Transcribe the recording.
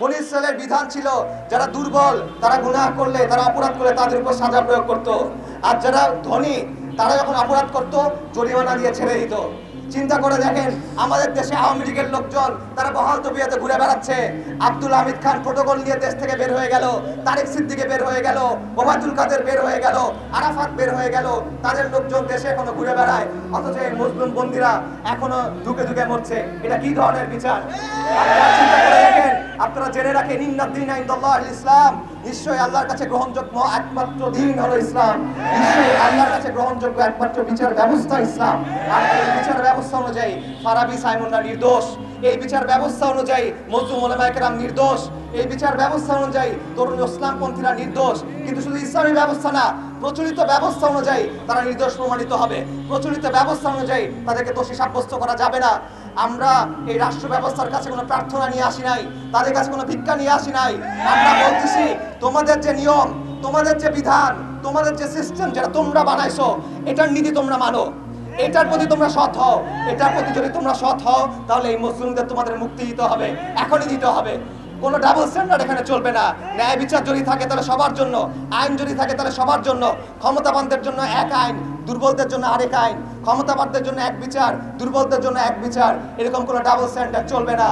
বনি বিধান ছিল, যারা দুর্বল, তারা গুনাহ করলে, তারা অপরাধ করলে তাদের উপর সাজা প্রয়োগ করত। আর যারা ধনী, তারা যখন অপরাধ করত, জরিমানা দিয়ে ছেড়ে দিত। চিন্তা করে দেখেন, আমাদের দেশে আওয়ামী লীগের লোকজন, তারা বহাল তবিয়াতে ঘুরে বেড়াচ্ছে। আব্দুল হামিদ খান প্রোটোকল নিয়ে দেশ থেকে বের হয়ে গেল, তারেক সিদ্দিকে বের হয়ে গেল, ওবায়দুল কাদের বের হয়ে গেল, আরাফাত বের হয়ে গেল। তাদের লোকজন দেশে এখনও ঘুরে বেড়ায়, অথচ এই মুসলিম বন্দীরা এখনও ধুকে ধুকে মরছে। এটা কি ধরনের বিচার? চিন্তা আপনারা জেনে রাখেন ইন্নাদ্দিন আইন্দাল্লাহ ইসলাম নিশ্চয়ই আল্লাহর কাছে গ্রহণযোগ্য একমাত্র দিন হলো ইসলাম। নিশ্চয়ই আল্লাহর কাছে গ্রহণযোগ্য একমাত্র বিচার ব্যবস্থা ইসলাম। আর এই বিচার ব্যবস্থা অনুযায়ী ফারাবি সাইমনরা নির্দোষ। এই বিচার ব্যবস্থা অনুযায়ী মজলুম ওলামায়ে নির্দোষ। এই বিচার ব্যবস্থা অনুযায়ী তরুণ ইসলামপন্থীরা নির্দোষ। কিন্তু শুধু ইসলামী ব্যবস্থা না, প্রচলিত ব্যবস্থা অনুযায়ী তারা নির্দোষ প্রমাণিত হবে। প্রচলিত ব্যবস্থা অনুযায়ী তাদেরকে দোষী সাব্যস্ত করা যাবে না। আমরা এই রাষ্ট্র ব্যবস্থার কাছে কোনো প্রার্থনা নিয়ে আসি নাই, তাদের কাছে কোনো ভিক্ষা নিয়ে আসি নাই। আমরা বলতেছি, তোমাদের যে নিয়ম, তোমাদের যে বিধান, তোমাদের যে সিস্টেম যেটা তোমরা বানাইছো, এটার নীতি তোমরা মানো। এটার প্রতি তোমরা সৎ হও। এটার প্রতি যদি তোমরা সৎ হও, তাহলে এই মুসলিমদের তোমাদের মুক্তি দিতে হবে, এখনই দিতে হবে। কোনো ডাবল স্ট্যান্ডার্ড এখানে চলবে না। ন্যায় বিচার যদি থাকে তাহলে সবার জন্য, আইন যদি থাকে তাহলে সবার জন্য, ক্ষমতাবানদের জন্য এক আইন দুর্বলদের জন্য আরেক আইন, ক্ষমতাবাদদের জন্য এক বিচার, দুর্বলদের জন্য এক বিচার, এরকম কোনো ডাবল স্ট্যান্ডার্ড চলবে না।